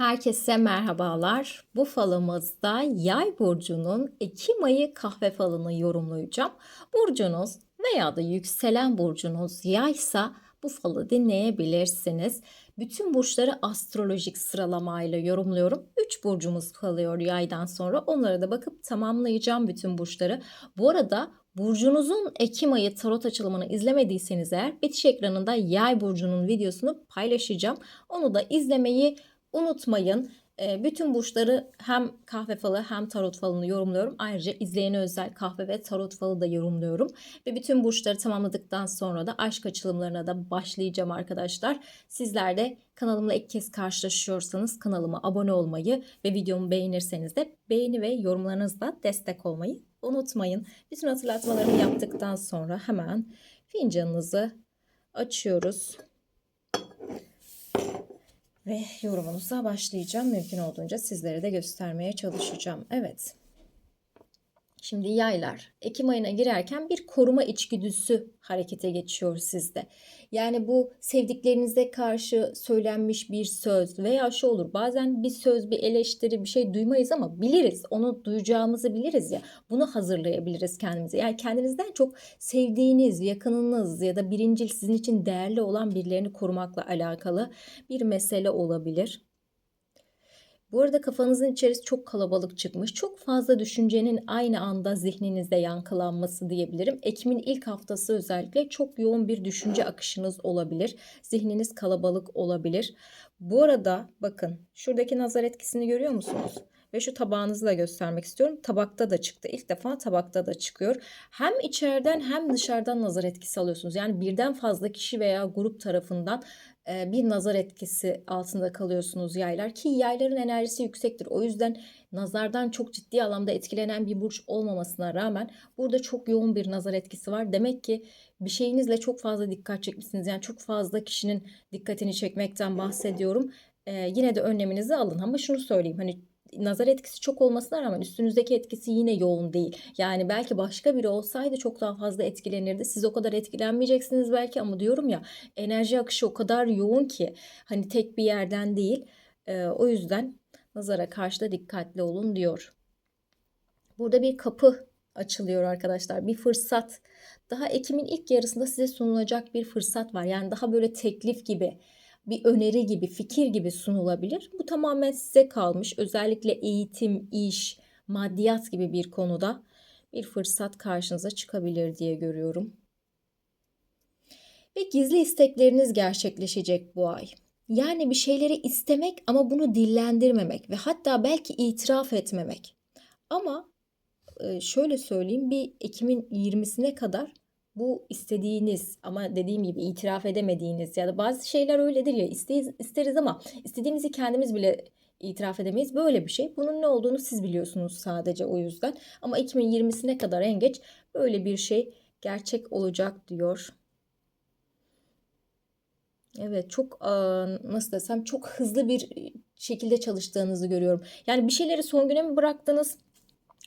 Herkese merhabalar. Bu falımızda Yay burcunun Ekim ayı kahve falını yorumlayacağım. Burcunuz veya da yükselen burcunuz yaysa bu falı dinleyebilirsiniz. Bütün burçları astrolojik sıralamayla yorumluyorum. 3 burcumuz kalıyor yaydan sonra. Onlara da bakıp tamamlayacağım bütün burçları. Bu arada Burcunuzun Ekim ayı tarot açılımını izlemediyseniz eğer bitiş ekranında yay burcunun videosunu paylaşacağım. Onu da izlemeyi unutmayın. Bütün burçları hem kahve falı hem tarot falını yorumluyorum. Ayrıca izleyene özel kahve ve tarot falı da yorumluyorum. Ve bütün burçları tamamladıktan sonra da aşk açılımlarına da başlayacağım arkadaşlar. Sizler de kanalımla ilk kez karşılaşıyorsanız kanalıma abone olmayı ve videomu beğenirseniz de beğeni ve yorumlarınızla destek olmayı unutmayın. Bütün hatırlatmalarımı yaptıktan sonra hemen fincanınızı açıyoruz. Ve yorumunuza başlayacağım. Mümkün olduğunca sizlere de göstermeye çalışacağım. Evet. Şimdi yaylar Ekim ayına girerken bir koruma içgüdüsü harekete geçiyor sizde. Yani bu sevdiklerinize karşı söylenmiş bir söz veya şu olur bazen bir söz bir eleştiri bir şey duymayız ama biliriz onu duyacağımızı biliriz ya bunu hazırlayabiliriz kendimize. Yani kendinizden çok sevdiğiniz yakınınız ya da birincil sizin için değerli olan birilerini korumakla alakalı bir mesele olabilir. Bu arada kafanızın içerisi çok kalabalık çıkmış. Çok fazla düşüncenin aynı anda zihninizde yankılanması diyebilirim. Ekim'in ilk haftası özellikle çok yoğun bir düşünce akışınız olabilir. Zihniniz kalabalık olabilir. Bu arada bakın şuradaki nazar etkisini görüyor musunuz? Ve şu tabağınızı da göstermek istiyorum. Tabakta da çıktı. İlk defa tabakta da çıkıyor. Hem içeriden hem dışarıdan nazar etkisi alıyorsunuz. Yani birden fazla kişi veya grup tarafından bir nazar etkisi altında kalıyorsunuz yaylar ki yayların enerjisi yüksektir. O yüzden nazardan çok ciddi anlamda etkilenen bir burç olmamasına rağmen burada çok yoğun bir nazar etkisi var. Demek ki bir şeyinizle çok fazla dikkat çekmişsiniz. Yani çok fazla kişinin dikkatini çekmekten bahsediyorum. Ee, yine de önleminizi alın ama şunu söyleyeyim hani nazar etkisi çok olmasına rağmen üstünüzdeki etkisi yine yoğun değil. Yani belki başka biri olsaydı çok daha fazla etkilenirdi. Siz o kadar etkilenmeyeceksiniz belki ama diyorum ya enerji akışı o kadar yoğun ki hani tek bir yerden değil. Ee, o yüzden nazara karşı da dikkatli olun diyor. Burada bir kapı açılıyor arkadaşlar. Bir fırsat. Daha Ekim'in ilk yarısında size sunulacak bir fırsat var. Yani daha böyle teklif gibi bir öneri gibi, fikir gibi sunulabilir. Bu tamamen size kalmış. Özellikle eğitim, iş, maddiyat gibi bir konuda bir fırsat karşınıza çıkabilir diye görüyorum. Ve gizli istekleriniz gerçekleşecek bu ay. Yani bir şeyleri istemek ama bunu dillendirmemek ve hatta belki itiraf etmemek. Ama e, şöyle söyleyeyim bir Ekim'in 20'sine kadar bu istediğiniz ama dediğim gibi itiraf edemediğiniz ya da bazı şeyler öyledir ya isteyiz, isteriz ama istediğimizi kendimiz bile itiraf edemeyiz. Böyle bir şey. Bunun ne olduğunu siz biliyorsunuz sadece o yüzden. Ama 2020'sine kadar en geç böyle bir şey gerçek olacak diyor. Evet çok nasıl desem çok hızlı bir şekilde çalıştığınızı görüyorum. Yani bir şeyleri son güne mi bıraktınız?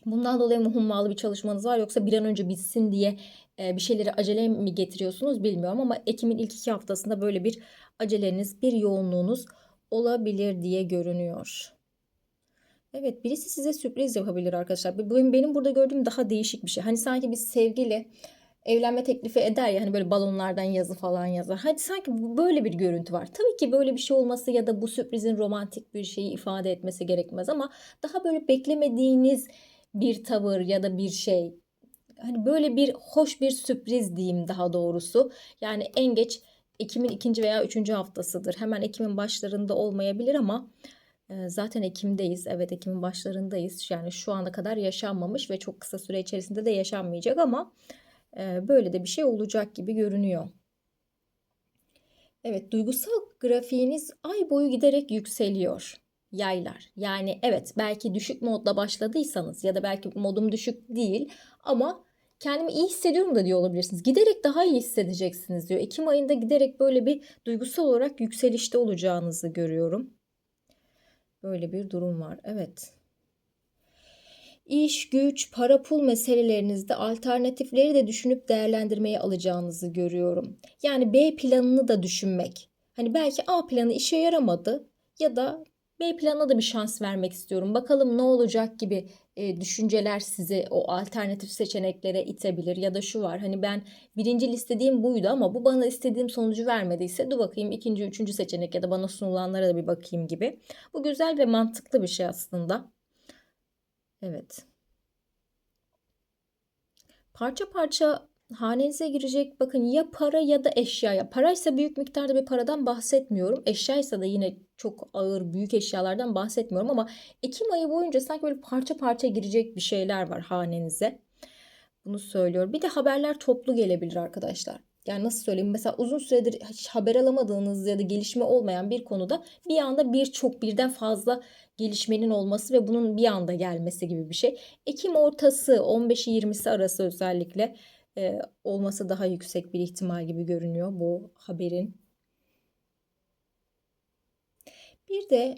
Bundan dolayı mı hummalı bir çalışmanız var yoksa bir an önce bitsin diye bir şeyleri acele mi getiriyorsunuz bilmiyorum ama Ekim'in ilk iki haftasında böyle bir aceleniz, bir yoğunluğunuz olabilir diye görünüyor. Evet birisi size sürpriz yapabilir arkadaşlar. Benim, benim burada gördüğüm daha değişik bir şey. Hani sanki bir sevgili evlenme teklifi eder ya hani böyle balonlardan yazı falan yazar. Hadi sanki böyle bir görüntü var. Tabii ki böyle bir şey olması ya da bu sürprizin romantik bir şeyi ifade etmesi gerekmez ama daha böyle beklemediğiniz bir tavır ya da bir şey hani böyle bir hoş bir sürpriz diyeyim daha doğrusu. Yani en geç Ekim'in ikinci veya üçüncü haftasıdır. Hemen Ekim'in başlarında olmayabilir ama e, zaten Ekim'deyiz. Evet Ekim'in başlarındayız. Yani şu ana kadar yaşanmamış ve çok kısa süre içerisinde de yaşanmayacak ama e, böyle de bir şey olacak gibi görünüyor. Evet duygusal grafiğiniz ay boyu giderek yükseliyor yaylar. Yani evet belki düşük modda başladıysanız ya da belki modum düşük değil ama kendimi iyi hissediyorum da diyor olabilirsiniz. Giderek daha iyi hissedeceksiniz diyor. Ekim ayında giderek böyle bir duygusal olarak yükselişte olacağınızı görüyorum. Böyle bir durum var. Evet. İş, güç, para pul meselelerinizde alternatifleri de düşünüp değerlendirmeye alacağınızı görüyorum. Yani B planını da düşünmek. Hani belki A planı işe yaramadı ya da B planına da bir şans vermek istiyorum. Bakalım ne olacak gibi e, düşünceler sizi o alternatif seçeneklere itebilir. Ya da şu var hani ben birinci listediğim buydu ama bu bana istediğim sonucu vermediyse dur bakayım ikinci, üçüncü seçenek ya da bana sunulanlara da bir bakayım gibi. Bu güzel ve mantıklı bir şey aslında. Evet. Parça parça hanenize girecek bakın ya para ya da eşyaya. Paraysa büyük miktarda bir paradan bahsetmiyorum. Eşyaysa da yine çok ağır büyük eşyalardan bahsetmiyorum ama Ekim ayı boyunca sanki böyle parça parça girecek bir şeyler var hanenize. Bunu söylüyor. Bir de haberler toplu gelebilir arkadaşlar. Yani nasıl söyleyeyim mesela uzun süredir hiç haber alamadığınız ya da gelişme olmayan bir konuda bir anda birçok birden fazla gelişmenin olması ve bunun bir anda gelmesi gibi bir şey. Ekim ortası 15'i 20'si arası özellikle e, olması daha yüksek bir ihtimal gibi görünüyor bu haberin. Bir de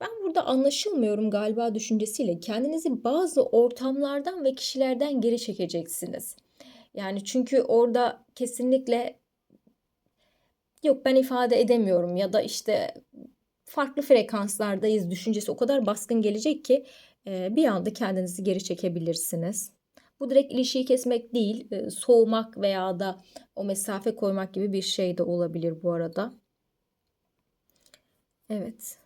ben burada anlaşılmıyorum galiba düşüncesiyle kendinizi bazı ortamlardan ve kişilerden geri çekeceksiniz. Yani çünkü orada kesinlikle yok ben ifade edemiyorum ya da işte farklı frekanslardayız düşüncesi o kadar baskın gelecek ki bir anda kendinizi geri çekebilirsiniz. Bu direkt ilişkiyi kesmek değil, soğumak veya da o mesafe koymak gibi bir şey de olabilir bu arada. Evet.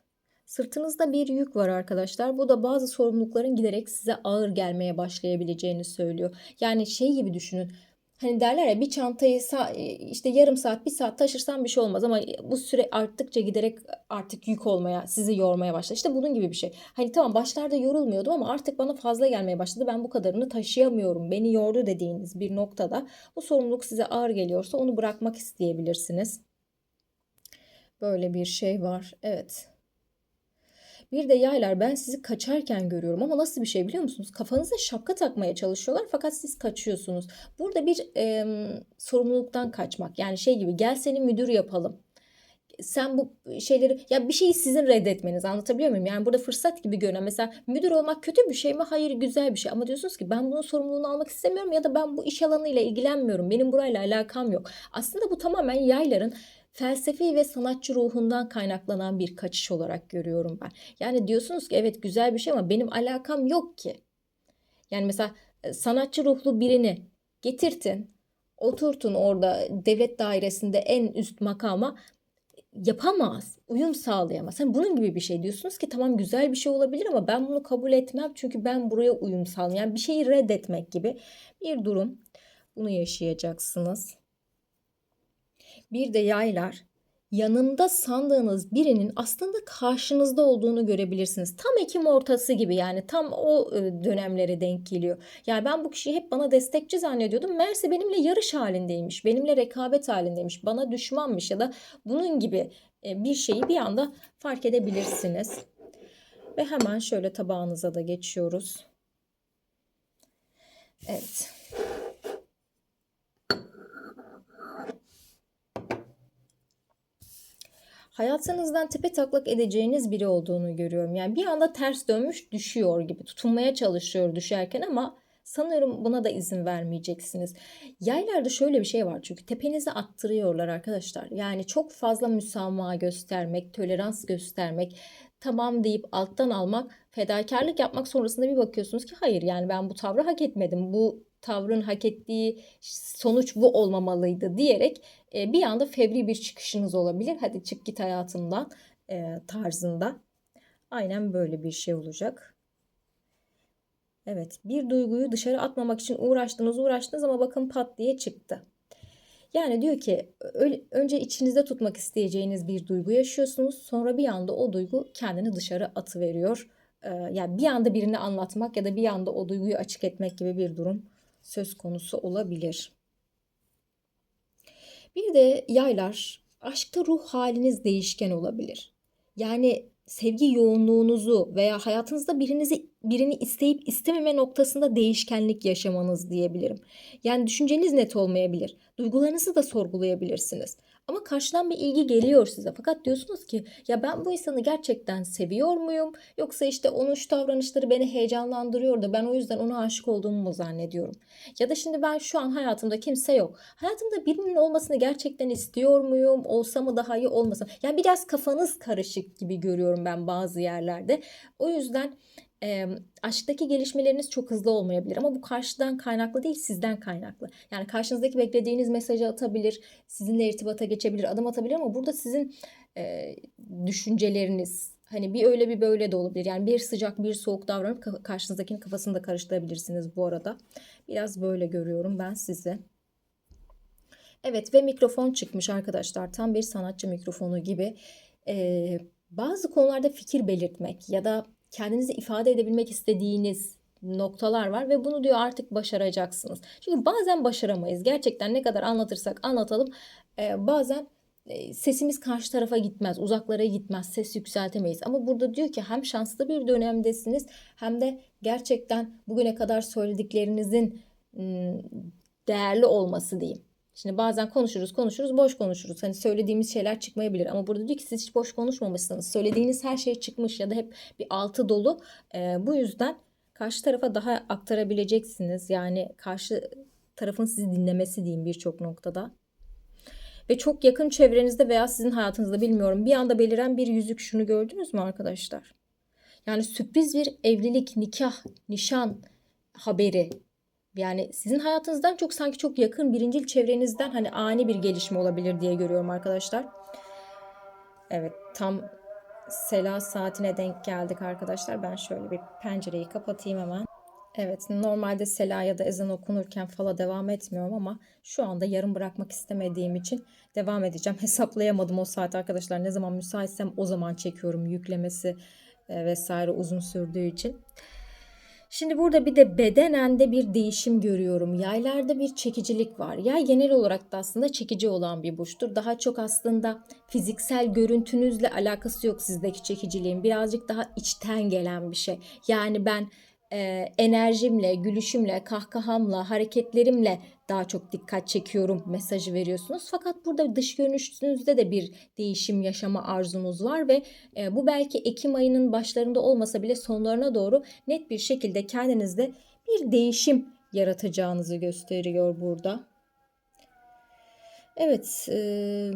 Sırtınızda bir yük var arkadaşlar. Bu da bazı sorumlulukların giderek size ağır gelmeye başlayabileceğini söylüyor. Yani şey gibi düşünün. Hani derler ya bir çantayı işte yarım saat bir saat taşırsan bir şey olmaz ama bu süre arttıkça giderek artık yük olmaya sizi yormaya başladı. İşte bunun gibi bir şey. Hani tamam başlarda yorulmuyordum ama artık bana fazla gelmeye başladı. Ben bu kadarını taşıyamıyorum. Beni yordu dediğiniz bir noktada bu sorumluluk size ağır geliyorsa onu bırakmak isteyebilirsiniz. Böyle bir şey var. Evet. Bir de yaylar ben sizi kaçarken görüyorum ama nasıl bir şey biliyor musunuz? Kafanıza şapka takmaya çalışıyorlar fakat siz kaçıyorsunuz. Burada bir e, sorumluluktan kaçmak yani şey gibi gel seni müdür yapalım. Sen bu şeyleri ya bir şeyi sizin reddetmeniz anlatabiliyor muyum? Yani burada fırsat gibi görünen mesela müdür olmak kötü bir şey mi? Hayır güzel bir şey ama diyorsunuz ki ben bunun sorumluluğunu almak istemiyorum ya da ben bu iş alanıyla ilgilenmiyorum. Benim burayla alakam yok. Aslında bu tamamen yayların felsefi ve sanatçı ruhundan kaynaklanan bir kaçış olarak görüyorum ben. Yani diyorsunuz ki evet güzel bir şey ama benim alakam yok ki. Yani mesela e, sanatçı ruhlu birini getirtin, oturtun orada devlet dairesinde en üst makama yapamaz, uyum sağlayamaz. Hani bunun gibi bir şey diyorsunuz ki tamam güzel bir şey olabilir ama ben bunu kabul etmem çünkü ben buraya uyum sağlayamam. Yani bir şeyi reddetmek gibi bir durum. Bunu yaşayacaksınız. Bir de yaylar yanında sandığınız birinin aslında karşınızda olduğunu görebilirsiniz. Tam Ekim ortası gibi yani tam o e, dönemlere denk geliyor. Yani ben bu kişiyi hep bana destekçi zannediyordum. Meğerse benimle yarış halindeymiş, benimle rekabet halindeymiş, bana düşmanmış ya da bunun gibi e, bir şeyi bir anda fark edebilirsiniz. Ve hemen şöyle tabağınıza da geçiyoruz. Evet. Hayatınızdan tepe taklak edeceğiniz biri olduğunu görüyorum. Yani bir anda ters dönmüş düşüyor gibi tutunmaya çalışıyor düşerken ama sanıyorum buna da izin vermeyeceksiniz. Yaylarda şöyle bir şey var çünkü tepenize attırıyorlar arkadaşlar. Yani çok fazla müsamaha göstermek, tolerans göstermek, tamam deyip alttan almak, fedakarlık yapmak sonrasında bir bakıyorsunuz ki hayır yani ben bu tavrı hak etmedim. Bu tavrın hak ettiği sonuç bu olmamalıydı diyerek e, bir anda fevri bir çıkışınız olabilir. Hadi çık git hayatımdan e, tarzında. Aynen böyle bir şey olacak. Evet bir duyguyu dışarı atmamak için uğraştınız uğraştınız ama bakın pat diye çıktı. Yani diyor ki önce içinizde tutmak isteyeceğiniz bir duygu yaşıyorsunuz. Sonra bir anda o duygu kendini dışarı atıveriyor. Yani bir anda birini anlatmak ya da bir anda o duyguyu açık etmek gibi bir durum söz konusu olabilir. Bir de yaylar, aşkta ruh haliniz değişken olabilir. Yani sevgi yoğunluğunuzu veya hayatınızda birinizi birini isteyip istememe noktasında değişkenlik yaşamanız diyebilirim. Yani düşünceniz net olmayabilir. Duygularınızı da sorgulayabilirsiniz. Ama karşıdan bir ilgi geliyor size. Fakat diyorsunuz ki ya ben bu insanı gerçekten seviyor muyum? Yoksa işte onun şu davranışları beni heyecanlandırıyor da ben o yüzden ona aşık olduğumu mu zannediyorum? Ya da şimdi ben şu an hayatımda kimse yok. Hayatımda birinin olmasını gerçekten istiyor muyum? Olsa mı daha iyi olmasa? Yani biraz kafanız karışık gibi görüyorum ben bazı yerlerde. O yüzden e, aşktaki gelişmeleriniz çok hızlı olmayabilir ama bu karşıdan kaynaklı değil sizden kaynaklı. Yani karşınızdaki beklediğiniz mesajı atabilir, sizinle irtibata geçebilir, adım atabilir ama burada sizin e, düşünceleriniz hani bir öyle bir böyle de olabilir. Yani bir sıcak bir soğuk davranıp ka- karşınızdakinin kafasını da karıştırabilirsiniz bu arada. Biraz böyle görüyorum ben sizi. Evet ve mikrofon çıkmış arkadaşlar. Tam bir sanatçı mikrofonu gibi. Ee, bazı konularda fikir belirtmek ya da kendinizi ifade edebilmek istediğiniz noktalar var ve bunu diyor artık başaracaksınız. Çünkü bazen başaramayız. Gerçekten ne kadar anlatırsak anlatalım e, bazen e, sesimiz karşı tarafa gitmez, uzaklara gitmez, ses yükseltemeyiz. Ama burada diyor ki hem şanslı bir dönemdesiniz hem de gerçekten bugüne kadar söylediklerinizin değerli olması diyeyim. Şimdi bazen konuşuruz konuşuruz boş konuşuruz. Hani söylediğimiz şeyler çıkmayabilir ama burada diyor ki siz hiç boş konuşmamışsınız. Söylediğiniz her şey çıkmış ya da hep bir altı dolu. Ee, bu yüzden karşı tarafa daha aktarabileceksiniz. Yani karşı tarafın sizi dinlemesi diyeyim birçok noktada. Ve çok yakın çevrenizde veya sizin hayatınızda bilmiyorum bir anda beliren bir yüzük şunu gördünüz mü arkadaşlar? Yani sürpriz bir evlilik, nikah, nişan haberi yani sizin hayatınızdan çok sanki çok yakın birincil çevrenizden hani ani bir gelişme olabilir diye görüyorum arkadaşlar. Evet tam sela saatine denk geldik arkadaşlar. Ben şöyle bir pencereyi kapatayım hemen. Evet normalde sela ya da ezan okunurken fala devam etmiyorum ama şu anda yarım bırakmak istemediğim için devam edeceğim. Hesaplayamadım o saat arkadaşlar. Ne zaman müsaitsem o zaman çekiyorum yüklemesi e, vesaire uzun sürdüğü için. Şimdi burada bir de bedenende bir değişim görüyorum. Yaylarda bir çekicilik var. Yay genel olarak da aslında çekici olan bir burçtur. Daha çok aslında fiziksel görüntünüzle alakası yok sizdeki çekiciliğin. Birazcık daha içten gelen bir şey. Yani ben e, enerjimle, gülüşümle, kahkahamla, hareketlerimle daha çok dikkat çekiyorum mesajı veriyorsunuz. Fakat burada dış görünüşünüzde de bir değişim yaşama arzunuz var ve e, bu belki Ekim ayının başlarında olmasa bile sonlarına doğru net bir şekilde kendinizde bir değişim yaratacağınızı gösteriyor burada. Evet, e,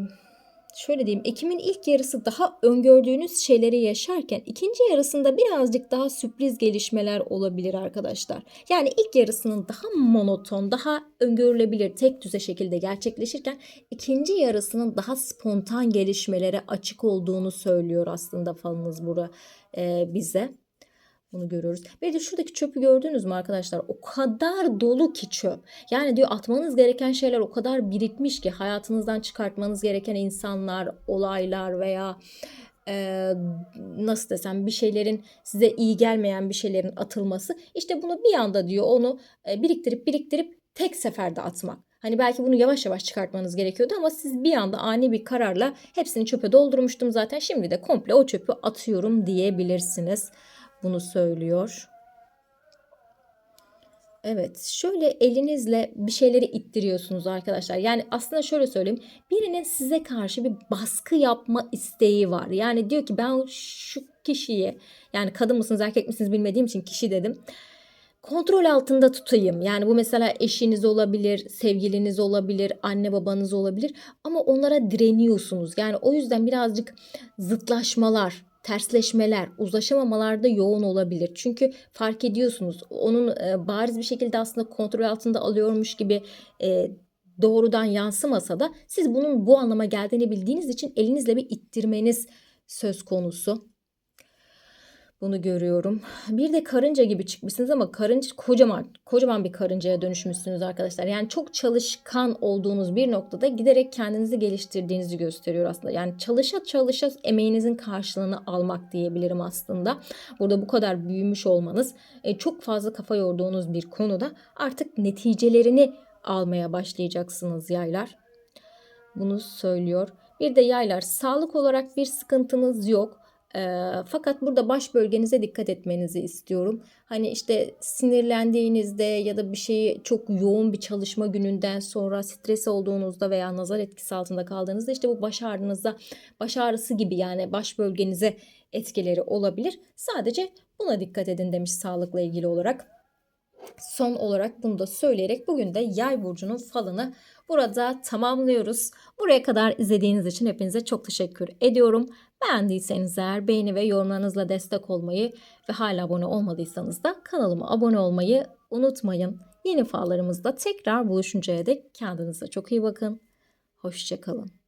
şöyle diyeyim Ekim'in ilk yarısı daha öngördüğünüz şeyleri yaşarken ikinci yarısında birazcık daha sürpriz gelişmeler olabilir arkadaşlar. Yani ilk yarısının daha monoton, daha öngörülebilir, tek düze şekilde gerçekleşirken ikinci yarısının daha spontan gelişmelere açık olduğunu söylüyor aslında falınız burada e, bize. Bunu görüyoruz. Ve de şuradaki çöpü gördünüz mü arkadaşlar? O kadar dolu ki çöp. Yani diyor atmanız gereken şeyler o kadar birikmiş ki hayatınızdan çıkartmanız gereken insanlar, olaylar veya e, nasıl desem bir şeylerin size iyi gelmeyen bir şeylerin atılması. İşte bunu bir anda diyor onu e, biriktirip biriktirip tek seferde atmak. Hani belki bunu yavaş yavaş çıkartmanız gerekiyordu ama siz bir anda ani bir kararla hepsini çöpe doldurmuştum zaten. Şimdi de komple o çöpü atıyorum diyebilirsiniz bunu söylüyor. Evet, şöyle elinizle bir şeyleri ittiriyorsunuz arkadaşlar. Yani aslında şöyle söyleyeyim. Birinin size karşı bir baskı yapma isteği var. Yani diyor ki ben şu kişiyi yani kadın mısınız erkek misiniz bilmediğim için kişi dedim. Kontrol altında tutayım. Yani bu mesela eşiniz olabilir, sevgiliniz olabilir, anne babanız olabilir ama onlara direniyorsunuz. Yani o yüzden birazcık zıtlaşmalar, tersleşmeler, uzlaşamamalar da yoğun olabilir. Çünkü fark ediyorsunuz onun e, bariz bir şekilde aslında kontrol altında alıyormuş gibi e, doğrudan yansımasa da siz bunun bu anlama geldiğini bildiğiniz için elinizle bir ittirmeniz söz konusu. Bunu görüyorum. Bir de karınca gibi çıkmışsınız ama karınca kocaman kocaman bir karıncaya dönüşmüşsünüz arkadaşlar. Yani çok çalışkan olduğunuz bir noktada giderek kendinizi geliştirdiğinizi gösteriyor aslında. Yani çalışa çalışa emeğinizin karşılığını almak diyebilirim aslında. Burada bu kadar büyümüş olmanız e, çok fazla kafa yorduğunuz bir konuda artık neticelerini almaya başlayacaksınız yaylar. Bunu söylüyor. Bir de yaylar sağlık olarak bir sıkıntınız yok Fakat burada baş bölgenize dikkat etmenizi istiyorum. Hani işte sinirlendiğinizde ya da bir şeyi çok yoğun bir çalışma gününden sonra stres olduğunuzda veya nazar etkisi altında kaldığınızda işte bu baş ağrınızda baş ağrısı gibi yani baş bölgenize etkileri olabilir. Sadece buna dikkat edin demiş sağlıkla ilgili olarak. Son olarak bunu da söyleyerek bugün de yay burcunun falını burada tamamlıyoruz. Buraya kadar izlediğiniz için hepinize çok teşekkür ediyorum. Beğendiyseniz eğer beğeni ve yorumlarınızla destek olmayı ve hala abone olmadıysanız da kanalıma abone olmayı unutmayın. Yeni fallarımızda tekrar buluşuncaya dek kendinize çok iyi bakın. Hoşçakalın.